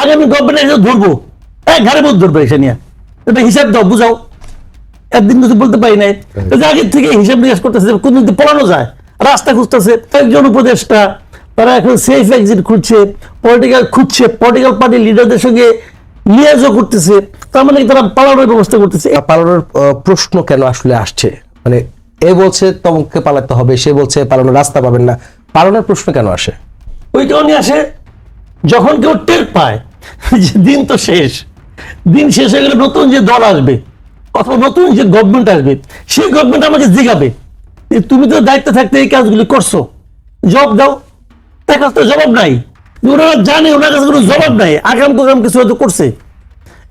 আগামী গভর্নমেন্ট এসে ধরবো। এক ঘরে মধ্যে ধরবে এসে নিয়ে। এটা হিসাব দাও বুঝাও। একদিন কিছু বলতে পারি নাই। আগের থেকে হিসাব নিকাশ করতেছে কোন দিন পড়ানো যায়। রাস্তা খুঁজতেছে একজন উপদেষ্টা তারা এখন সেফ এক্সিট খুঁজছে পলিটিক্যাল খুঁজছে পলিটিক্যাল পার্টি লিডারদের সঙ্গে লিয়াজও করতেছে। তার মানে তারা পালানোর ব্যবস্থা করতেছে? পালানোর প্রশ্ন কেন আসলে আসছে? মানে এ বলছে তমকে পালাতে হবে সে বলছে পালানোর রাস্তা পাবেন না। পালানোর প্রশ্ন কেন আসে? ওই কারণে আসে যখন কেউ টের পায় যে দিন তো শেষ। দিন শেষ হয়ে গেলে নতুন যে দল আসবে অথবা নতুন যে গভর্নমেন্ট আসবে সেই গভর্নমেন্ট আমাকে জিগাবে। যে তুমি তো দায়িত্ব থাকতে এই কাজগুলি করছ জবাব দাও। তার কাছে তো জবাব নাই। ওনারা জানে ওনার কাছে কোনো জবাব নাই। আগাম কোগাম কিছু হয়তো করছে।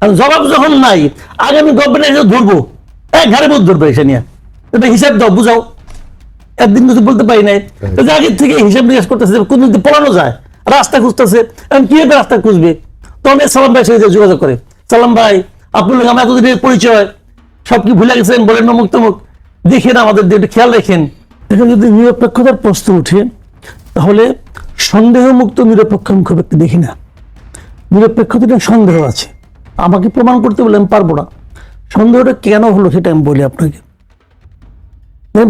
আর জবাব যখন নাই আগামী গভর্নমেন্ট এসে ধরবো। এক ঘরে মধ্যে ধরবে এসে নিয়ে। এটা হিসাব দাও বুঝাও। একদিন কিছু বলতে পারি নাই। এই যে আগের থেকে হিসাব নিকাশ করতেছে কোনদিন পড়ানো যায়। রাস্তা খুঁজতেছে। কীভাবে রাস্তা খুঁজবে? তখন সালাম ভাই সাথে যোগাযোগ করে। সালাম ভাই, আপনার লোক আমার এতদিনের পরিচয় সব কি ভুলে গেছেন, বলেন নমুক তমুক দেখেন আমাদের একটু খেয়াল রাখেন। এখন যদি নিরপেক্ষতার প্রশ্ন উঠে, তাহলে সন্দেহমুক্ত নিরপেক্ষ খুব একটা দেখি না। নিরপেক্ষতাটা সন্দেহ আছে। আমাকে প্রমাণ করতে বলে আমি পারব না। সন্দেহটা কেন হলো সেটা আমি বলি আপনাকে।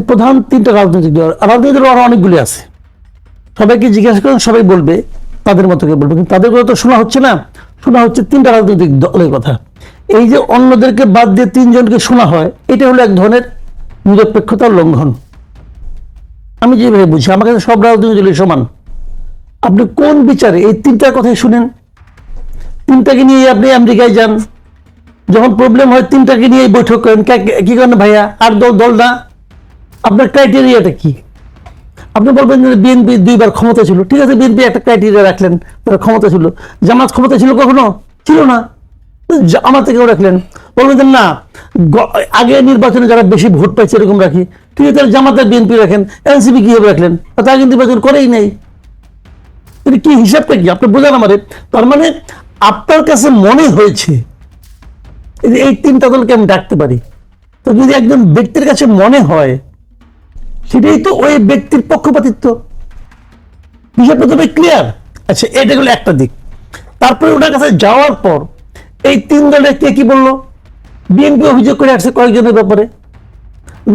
প্রধান তিনটা রাজনৈতিক দল রাজনৈতিক দল আরও অনেকগুলি আছে। সবাইকে জিজ্ঞাসা করেন, সবাই বলবে, তাদের মতো করে বলবে। কিন্তু তাদের কথা তো শোনা হচ্ছে না। শোনা হচ্ছে তিনটা রাজনৈতিক দলের কথা। এই যে অন্যদেরকে বাদ দিয়ে তিনজনকে শোনা হয়, এটা হলো এক ধরনের নিরপেক্ষতার লঙ্ঘন। আমি যেভাবে বুঝি, আমার কাছে সব রাজনৈতিক দলই সমান। আপনি কোন বিচারে, এই তিনটার কথাই শুনেন। তিনটাকে নিয়ে আপনি আমেরিকায় যান। যখন প্রবলেম হয়, তিনটাকে নিয়ে বৈঠক করেন। কে- করেন ভাইয়া? আর দল দল না আপনার ক্রাইটেরিয়াটা কি? আপনি বলবেন যে বিএনপি দুইবার ক্ষমতা ছিল। ঠিক আছে, বিএনপি একটা ক্রাইটেরিয়া রাখলেন, তার ক্ষমতা ছিল। জামাত ক্ষমতা ছিল কখনো? ছিল না। জামাত থেকেও রাখলেন। বলবেন যে না আগে নির্বাচনে যারা বেশি ভোট পাইছে এরকম রাখি। ঠিক আছে, তাহলে জামাতের বিএনপি রাখেন। এনসিপি কীভাবে রাখলেন? তা আগে নির্বাচন করেই নেই। এটা কি হিসাবটা কি? আপনি বোঝান আমারে তার মানে আপনার কাছে মনে হয়েছে এই তিনটা দলকে আমি ডাকতে পারি। তো যদি একজন ব্যক্তির কাছে মনে হয় সেটাই তো ওই ব্যক্তির পক্ষপাতিত্ব। বিষয়টা তবে ক্লিয়ার আচ্ছা এটা হলো একটা দিক। তারপরে ওনার কাছে যাওয়ার পর এই তিন দলের কে কি বলল? বিএনপি অভিযোগ করে আসছে কয়েকজনের ব্যাপারে।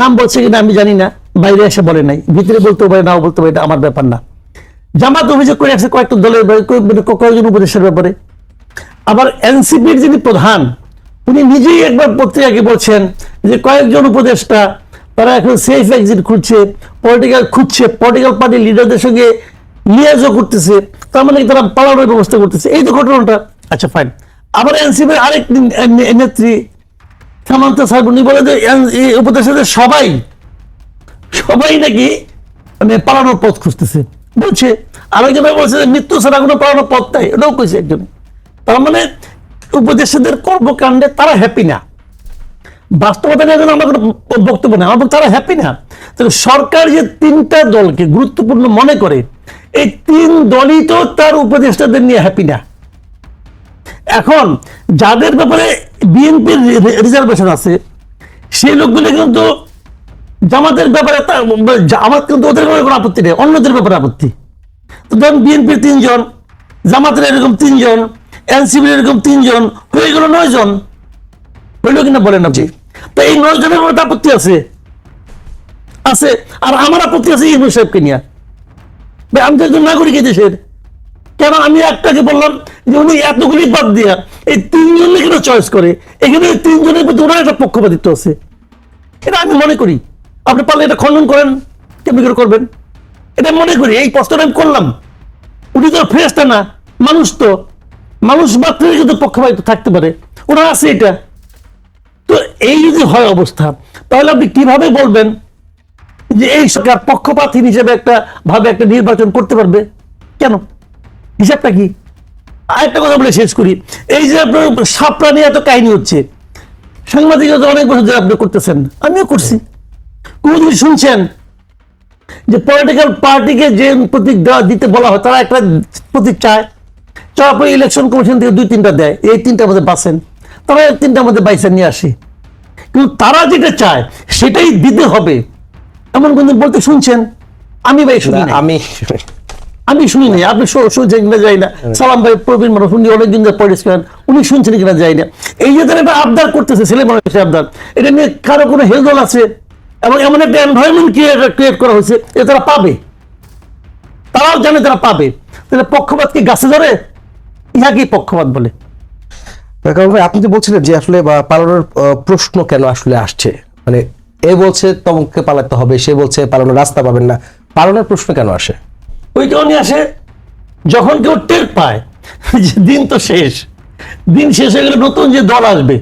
নাম বলছে কিনা আমি জানি না, বাইরে এসে বলে নাই। ভিতরে বলতে পারে, নাও বলতে পারে, এটা আমার ব্যাপার না। জামাত অভিযোগ করে আসছে কয়েকটা দলের মানে কয়েকজন উপদেশের ব্যাপারে। আবার এনসিপির যিনি প্রধান, উনি নিজেই একবার পত্রিকাকে বলছেন যে কয়েকজন উপদেষ্টা তারা এখন সেফ এক্সিট খুঁজছে পলিটিক্যাল খুঁজছে পলিটিক্যাল পার্টি লিডারদের সঙ্গে লিয়াজও করতেছে, তার মানে তারা পালানোর ব্যবস্থা করতেছে? এই তো ঘটনাটা। আচ্ছা ফাইন আবার এনসিপির আরেক নেত্রী সামান্তা সাহেব উনি বলেন যে উপদেষ্টাদের সবাই সবাই নাকি মানে পালানোর পথ খুঁজতেছে। বলছে, আরেকজন বলছে যে মৃত্যু ছাড়া কোনো পালানোর পথ নাই। এটাও কইছে একজন। তার মানে উপদেষ্টাদের কর্মকাণ্ডে তারা হ্যাপি না। বাস্তবতা নিয়ে যেন আমার কোনো বক্তব্য নেই। আমার তারা হ্যাপি না। তাহলে সরকার যে তিনটা দলকে গুরুত্বপূর্ণ মনে করে, এই তিন দলই তো তার উপদেষ্টাদের নিয়ে হ্যাপি না। এখন যাদের ব্যাপারে বিএনপির রিজার্ভেশন আছে, সেই লোকগুলো কিন্তু জামাতের ব্যাপারে তা- জামাত কিন্তু ওদের ব্যাপারে কোনো আপত্তি নেই, অন্যদের ব্যাপারে আপত্তি। তো ধরুন বিএনপির তিনজন, জামাতের এরকম তিনজন এনসিবির এরকম তিনজন, হয়ে গেল নয় জন হইল কিনা বলেন আপনি? তো এই নয় জনের মধ্যে আপত্তি আছে। আছে, আর আমার আপত্তি আছে ইউনুস সাহেবকে নিয়ে। ভাই, আমি তো একজন নাগরিক এই দেশের। কেন আমি একটাকে বললাম যে উনি এতগুলি বাদ দিয়া এই তিনজন কেন চয়েস করে? এখানে এই তিনজনের প্রতি ওনার একটা পক্ষপাতিত্ব আছে। এটা আমি মনে করি। আপনি পারলে এটা খণ্ডন করেন। কেমনি করে করবেন? এটা মনে করি। এই প্রশ্নটা আমি করলাম। উনি তো ফ্রেশটা না। মানুষ তো। মানুষ মাত্রই কিন্তু পক্ষপাতিত্ব থাকতে পারে। ওরা আছে এটা। তো এই যদি হয় অবস্থা, তাহলে আপনি কীভাবে বলবেন যে এই সরকার পক্ষপাতহীন হিসেবে একটা ভাবে একটা নির্বাচন করতে পারবে? কেন? হিসাবটা কি? আরেকটা কথা বলে শেষ করি। এই যে আপনার সাপড়া নিয়ে এত কাহিনী হচ্ছে সাংবাদিকতা অনেক বছর ধরে আপনি করতেছেন, আমিও করছি। কোনদিন শুনছেন যে পলিটিক্যাল পার্টিকে যে প্রতীক দেওয়া দিতে বলা হয়, তারা একটা প্রতীক চায় চাওয়ার পরে ইলেকশন কমিশন থেকে দুই তিনটা দেয়, এই তিনটার মধ্যে বাঁচেন। তারা এই তিনটার মধ্যে বাইসা নিয়ে আসে। কিন্তু তারা যেটা চায় সেটাই দিতে হবে। এমন কোনদিন বলতে শুনছেন? আমি ভাই শুনি আমি আমি শুনি নাই আপনি শুনছেন কিনা যাই না। সালাম ভাই প্রবীণ মানুষ উনি অনেকদিন ধরে করেন উনি শুনছেন কিনা যাই না। এই যে তারা একটা আবদার করতেছে ছেলে মানুষের আবদার এটা নিয়ে কারও কোনো হেলদোল আছে? এবং এমন একটা এনভায়রনমেন্ট ক্রিয়েট করা হয়েছে যে তারা পাবে। তারাও জানে তারা পাবে। তাহলে পক্ষপাত কি গাছে ধরে? ইহাকেই পক্ষপাত বলে। কারণ আপনি যে বলছিলেন যে আসলে পালানোর প্রশ্ন কেন আসলে আসছে? মানে এ বলছে, তমকে পালাতে হবে, সে বলছে, পালানোর রাস্তা পাবেন না। পালানোর প্রশ্ন কেন আসে? ওই কারণে আসে, যখন কেউ টের পায় যে দিন তো শেষ, দিন শেষ হয়ে গেলে নতুন যে দল আসবে,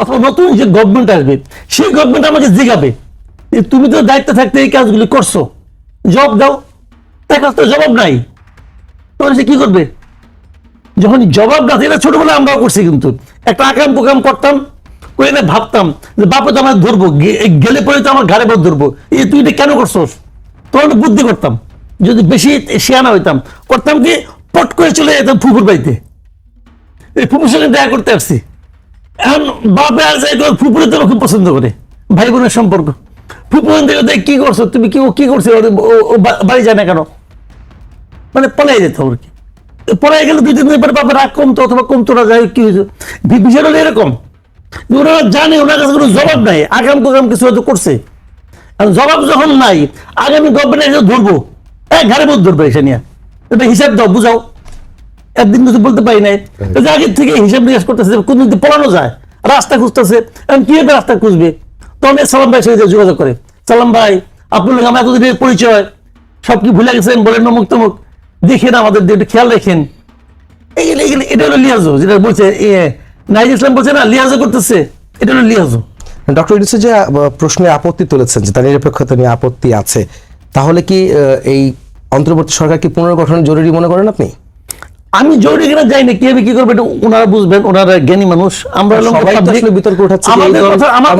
অথবা নতুন যে গভর্নমেন্ট আসবে, সেই গভর্নমেন্ট আমাকে জিগাবে, যে তুমি তো দায়িত্ব থাকতে এই কাজগুলি করছ, জবাব দাও। তার কাছে তো জবাব নাই। তখন সে কি করবে? যখন জবাব না এটা ছোটবেলায় আমরাও করছি কিন্তু। একটা আকাম পোকাম করতাম ভাবতাম যে বাপে তো আমার ধরবো গেলে পরে তো আমার ঘাড়ে পর ধরবো। এই তুই এটা কেন করছোস? তখন বুদ্ধি করতাম, যদি বেশি শেয়ানা হইতাম। করতাম কি, পট করে চলে যেতাম ফুফুর বাড়িতে। এই ফুফুর সঙ্গে দেখা করতে আসছি। এখন বাপে আর যাই ফুপুরে তো খুব পছন্দ করে ভাই বোনের সম্পর্ক। ফুপু থেকে কি করছ? তুমি কি ও কি করছ? বাড়ি যায় না কেন? মানে পলাই যেত আর কি। পলাই গেলে দুই তিন দিন পরে বাপের রাগ কমতো অথবা কমতো না, যাই কি বিষয়টা এরকম। ওনারা জানে, ওনার কাছে কোনো জবাব নাই। আগাম কোগাম কিছু হয়তো করছে। আর জবাব যখন নাই, আগামী গভর্নমেন্ট এসে ধরবো। এক ঘরে মধ্যে ধরবে এসে নিয়ে। এটা হিসাব দাও, বুঝাও। একদিন কিছু বলতে পারি নাই। তো আগের থেকে হিসাব নিকাশ করতেছে কোন দিন পড়ানো যায়, রাস্তা খুঁজতেছে। এখন কীভাবে রাস্তা খুঁজবে? তখন এই সালাম ভাই সঙ্গে যোগাযোগ করে। সালাম ভাই, আপনার আমার এতদিনের পরিচয়। সব কি ভুলে গেছেন? বলেন অমুক তমুক দেখেন আমাদের একটু খেয়াল রাখেন। এটা হলো লিয়াজো যেটা বলছে নাইজ ইসলাম বলছে না লিয়াজো করতেছে এটা হলো লিয়াজো। ডক্টর ইউনুস যে প্রশ্নে আপত্তি তুলেছেন যে তার নিরপেক্ষতা নিয়ে আপত্তি আছে তাহলে কি এই অন্তর্বর্তী সরকার কি পুনর্গঠন জরুরি মনে করেন আপনি? আমি জরুরি কিনা যাই না কীভাবে কি করবে এটা ওনারা বুঝবেন ওনারা জ্ঞানী মানুষ আমরা বিতর্ক উঠাচ্ছে কথা আমার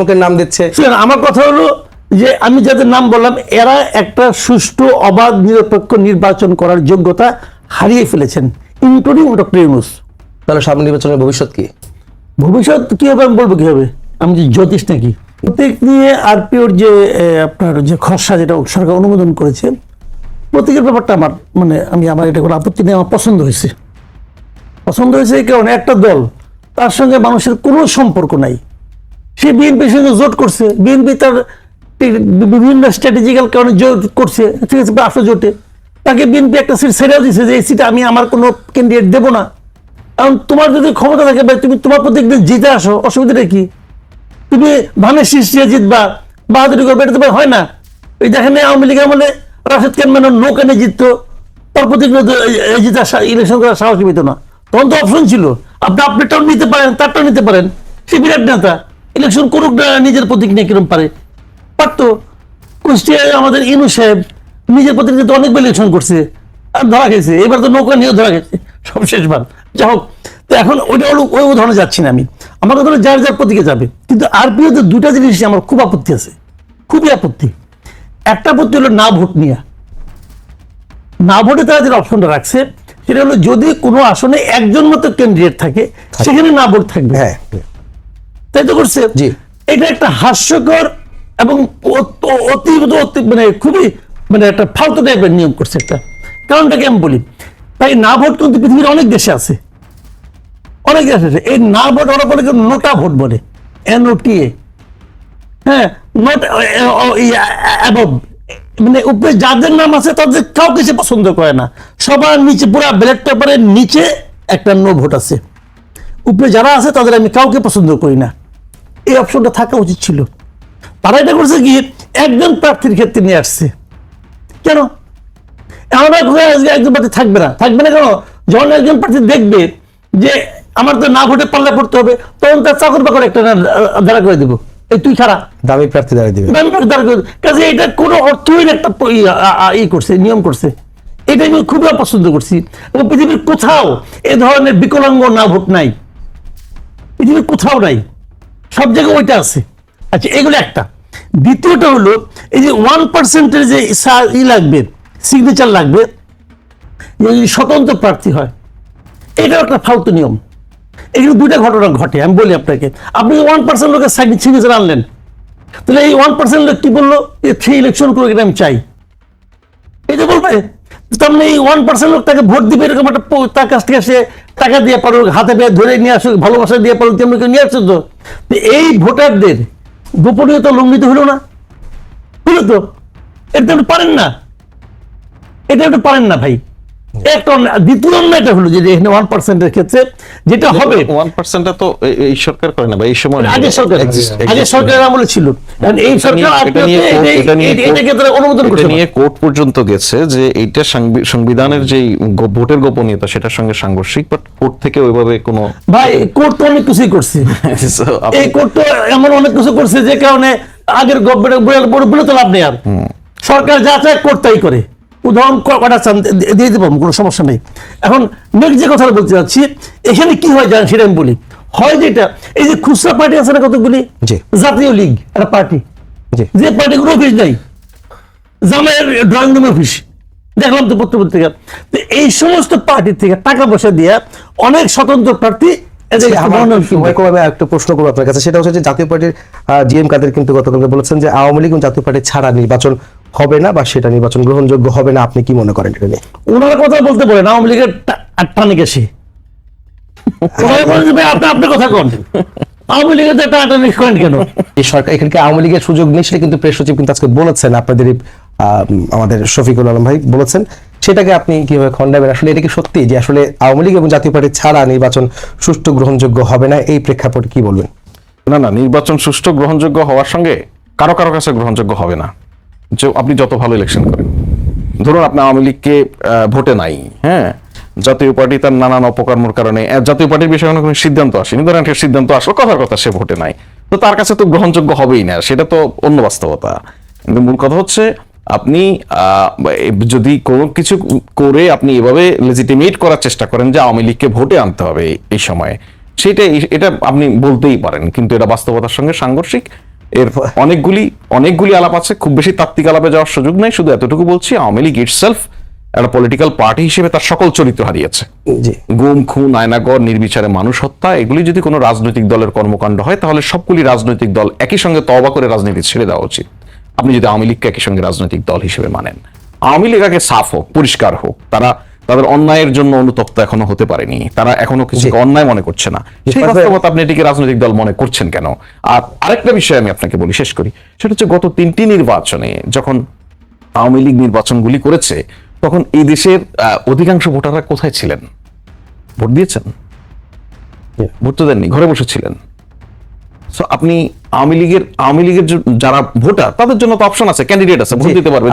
কথা নাম দিচ্ছে। আমার কথা হলো যে আমি যাদের নাম বললাম এরা একটা সুষ্ঠু অবাধ নিরপেক্ষ নির্বাচন করার যোগ্যতা হারিয়ে ফেলেছেন। Including doctor Yunus. তাহলে সামনে নির্বাচনের ভবিষ্যৎ কি? ভবিষ্যৎ কি হবে আমি বলব কি হবে আমি যে জ্যোতিষ নাকি? প্রত্যেক নিয়ে আরপিওর যে আপনার যে খসড়া যেটা সরকার অনুমোদন করেছে প্রত্যেকের ব্যাপারটা আমার মানে আমি আমার এটা কোনো আপত্তি নেই আমার পছন্দ হয়েছে। পছন্দ হয়েছে এই কারণে একটা দল তার সঙ্গে মানুষের কোনো সম্পর্ক নাই। সে বিএনপির সঙ্গে জোট করছে বিএনপি তার বিভিন্ন স্ট্র্যাটেজিক্যাল কারণে জোট করছে। ঠিক আছে আসলে জোটে। তাকে বিএনপি একটা সিট ছেড়েও দিছে যে, এই সিটে আমি আমার কোনো ক্যান্ডিডেট দেবো না। কারণ তোমার যদি ক্ষমতা থাকে, ভাই, তুমি তোমার প্রতি একদিন জিতে আসো। অসুবিধাটা কি? তুমি ধানের শীষ দিয়ে জিতবা, বাহাদুরি করবে, এটা তো হয় না। এই দেখেন আওয়ামী লীগ আমলে রাশেদ খান মেনন নৌকানে জিততো। তার প্রতি জিতা ইলেকশন করার সাহস পেত না। তখন তো অপশন ছিল। আপনি আপনারটাও নিতে পারেন, তারটাও নিতে পারেন। সে বিরাট নেতা। ইলেকশন করুক না, নিজের প্রতীক নিয়ে কিরম পারে? কুষ্টিয়ায় আমাদের ইনু সাহেব নিজের তো অনেকবার ইলেকশন করছে। আর ধরা গেছে এবার তো নৌকা নিয়েও ধরা গেছে সব শেষবার। যা হোক তো এখন ওইটা হলো ওই উদাহরণে যাচ্ছি না আমি। আমার কথা যার যার প্রতীকে যাবে। কিন্তু আরপিওতে দুটা জিনিস আমার খুব আপত্তি আছে। খুবই আপত্তি। একটা আপত্তি হলো না ভোট নিয়ে। না ভোটে তারা যে অপশনটা রাখছে সেটা হলো যদি কোনো আসনে একজন মতো ক্যান্ডিডেট থাকে সেখানে না ভোট থাকবে। হ্যাঁ। তাই তো করছে। এটা একটা হাস্যকর এবং অত- অতি মানে খুবই মানে একটা ফালতু টাইপের নিয়ম করছে একটা। কারণটাকে আমি বলি? তাই না ভোট কিন্তু পৃথিবীর অনেক দেশে আছে। অনেক দেশে আছে। এই না ভোট ওরা বলে নোটা ভোট বলে। এন ও টি এ হ্যাঁ নট অ্যাবভ মানে উপরে যাদের নাম আছে তাদের কাউকে সে পছন্দ করে না। সবার নিচে পুরা ব্যালট পেপারের নিচে একটা নো ভোট আছে। উপরে যারা আছে তাদের আমি কাউকে পছন্দ করি না। এই অপশনটা থাকা উচিত ছিল। তারা এটা করছে কি? একজন প্রার্থীর ক্ষেত্রে নিয়ে আসছে। কেন? এমন একজন প্রার্থী থাকবে না। থাকবে না কেন? যখন একজন প্রার্থী দেখবে যে আমার তো না ভোটে পাল্লা পড়তে হবে তখন তার চাকর বাকর একটা দাঁড়া করে দিব। এই তুই খারাপ দামি প্রার্থী দাঁড়িয়ে দিবে। কাজে এটা কোনো অর্থহীন একটা ই করছে নিয়ম করছে। এটা আমি খুবই অপছন্দ করছি। এবং পৃথিবীর কোথাও এ ধরনের বিকলাঙ্গ না ভোট নাই। পৃথিবীর কোথাও নাই। সব জায়গায় ওইটা আছে। আচ্ছা এগুলো একটা। দ্বিতীয়টা হলো, এই যে ওয়ান পার্সেন্টের যে ই লাগবে সিগনেচার লাগবে যদি স্বতন্ত্র প্রার্থী হয়, এটাও একটা ফালতু নিয়ম। এগুলো দুইটা ঘটনা ঘটে, আমি বলি আপনাকে। আপনি ওয়ান পার্সেন্ট লোকের সিগনেচার আনলেন, তাহলে এই ওয়ান পার্সেন্ট লোক কি বলল? থ্রি ইলেকশন করে এটা আমি চাই। যে বলবে তার মানে এই ওয়ান পার্সেন্ট লোক তাকে ভোট দিবে, এরকম একটা তার কাছ থেকে সে টাকা দিয়ে পারো হাতে পেয়ে ধরে নিয়ে আসুক, ভালোবাসা দিয়ে পারো তেমনি নিয়ে আসছে তো। তো এই ভোটারদের গোপনীয়তা লঙ্ঘিত হলো না। হলো তো? এটা পারেন না। এটা আপনি পারেন না ভাই। একটা দ্বিতীয় হলো যে এখানে ওয়ান পার্সেন্টের ক্ষেত্রে যেটা হবে। ওয়ান পার্সেন্টটা তো এই- সরকার করে না বা এই সময় আগে সরকার আগে সরকারের আমলে ছিল। এই সরকার অনুমোদন করছে নিয়ে কোর্ট পর্যন্ত গেছে যে এইটা সংবিধানের যে ভোটের গোপনীয়তা সেটার সঙ্গে সাংঘর্ষিক বাট কোর্ট থেকে ওইভাবে কোনো ভাই কোর্ট তো অনেক কিছুই করছে। এই কোর্ট তো এমন অনেক কিছু করছে যে কারণে আগের গভর্নমেন্ট বলে তো লাভ নেই আর। সরকার যা চায় কোর্ট তাই করে। উদাহরণ কটা চান দিয়ে দেবো কোনো সমস্যা নেই। এখন নেক্সট যে কথাটা বলতে যাচ্ছি এখানে কি হয় জানেন সেটা আমি বলি। হয় যেটা এই যে খুচরা পার্টি আছে না কতগুলি? জাতীয় লীগ একটা পার্টি। যে পার্টিগুলো অফিস নাই। জামাইয়ের ড্রয়িং রুম অফিস দেখলাম তো পত্র পত্রিকা তো এই সমস্ত পার্টি থেকে টাকা পয়সা দিয়ে অনেক স্বতন্ত্র প্রার্থী একটা প্রশ্ন করব আপনার কাছে। সেটা হচ্ছে যে জাতীয় পার্টির জি এম কাদের কিন্তু গতকালকে বলেছেন যে আওয়ামী লীগ জাতীয় পার্টি ছাড়া নির্বাচন হবে না বা সেটা নির্বাচন গ্রহণযোগ্য হবে না আপনি কি মনে করেন এটা নিয়ে? ওনারা কথা বলতে বলেন আওয়ামী লীগের টানে গেছে। আপনি আপনার কথা কন। আওয়ামী লীগের তো টানাটানি করেন কেন? এই সরকার এখানে আওয়ামী লীগের সুযোগ নেই সেটা কিন্তু প্রেস সচিব কিন্তু আজকে বলেছেন আপনাদের আমাদের শফিকুল আলম ভাই বলেছেন। সেটাকে আপনি কীভাবে খণ্ডাবেন? আসলে এটা কি সত্যি যে আসলে আওয়ামী লীগ এবং জাতীয় পার্টি ছাড়া নির্বাচন সুষ্ঠু গ্রহণযোগ্য হবে না? এই প্রেক্ষাপটে কি বলবেন? না না নির্বাচন সুষ্ঠু গ্রহণযোগ্য হওয়ার সঙ্গে কারও কারও কাছে গ্রহণযোগ্য হবে না। যে আপনি যত ভালো ইলেকশন করেন। ধরুন আপনি আওয়ামী লীগকে ভোটে নাই হ্যাঁ? জাতীয় পার্টি তার নানান অপকর্মর কারণে জাতীয় পার্টির বিষয়ে কোনো সিদ্ধান্ত আসেনি। ধরেন একটা সিদ্ধান্ত আসলো, কথার কথা, সে ভোটে নাই। তো তার কাছে তো গ্রহণযোগ্য হবেই না, সেটা তো অন্য বাস্তবতা। কিন্তু মূল কথা হচ্ছে, আপনি যদি কোনো কিছু করে আপনি এভাবে লেজিটিমেট করার চেষ্টা করেন যে আওয়ামী লীগকে ভোটে আনতে হবে এই সময়ে সেটা এটা আপনি বলতেই পারেন। কিন্তু এটা বাস্তবতার সঙ্গে সাংঘর্ষিক। এর অনেকগুলি অনেকগুলি আলাপ আছে খুব বেশি তাত্ত্বিক আলাপে যাওয়ার সুযোগ নেই শুধু এতটুকু বলছি আওয়ামী লীগ ইটসেলফ একটা পলিটিক্যাল পার্টি হিসেবে তার সকল চরিত্র হারিয়েছে। গুম খুন আয়নাগর নির্বিচারে মানুষ হত্যা এগুলি যদি কোনো রাজনৈতিক দলের কর্মকাণ্ড হয় তাহলে সবগুলি রাজনৈতিক দল একই সঙ্গে তবা করে রাজনীতি ছেড়ে দেওয়া উচিত। আপনি যদি আওয়ামী লীগকে একই সঙ্গে রাজনৈতিক দল হিসেবে মানেন। আওয়ামী লীগ আগে সাফ হোক পরিষ্কার হোক তারা তাদের অন্যায়ের জন্য অনুতপ্ত এখনও হতে পারেনি। তারা এখনও কিছু অন্যায় মনে করছে না। সেই বাস্তবতা আপনি এটিকে রাজনৈতিক দল মনে করছেন কেন? আর আরেকটা বিষয় আমি আপনাকে বলি শেষ করি। সেটা হচ্ছে গত তিনটি নির্বাচনে যখন আওয়ামী লীগ নির্বাচনগুলি করেছে তখন এই দেশের অধিকাংশ ভোটাররা কোথায় ছিলেন? ভোট দিয়েছেন? ভোট তো দেননি ঘরে বসেছিলেন সো আপনি আওয়ামী লীগের আওয়ামী লীগের যারা ভোটার তাদের জন্য তো অপশন আছে ক্যান্ডিডেট আছে ভোট দিতে পারবে।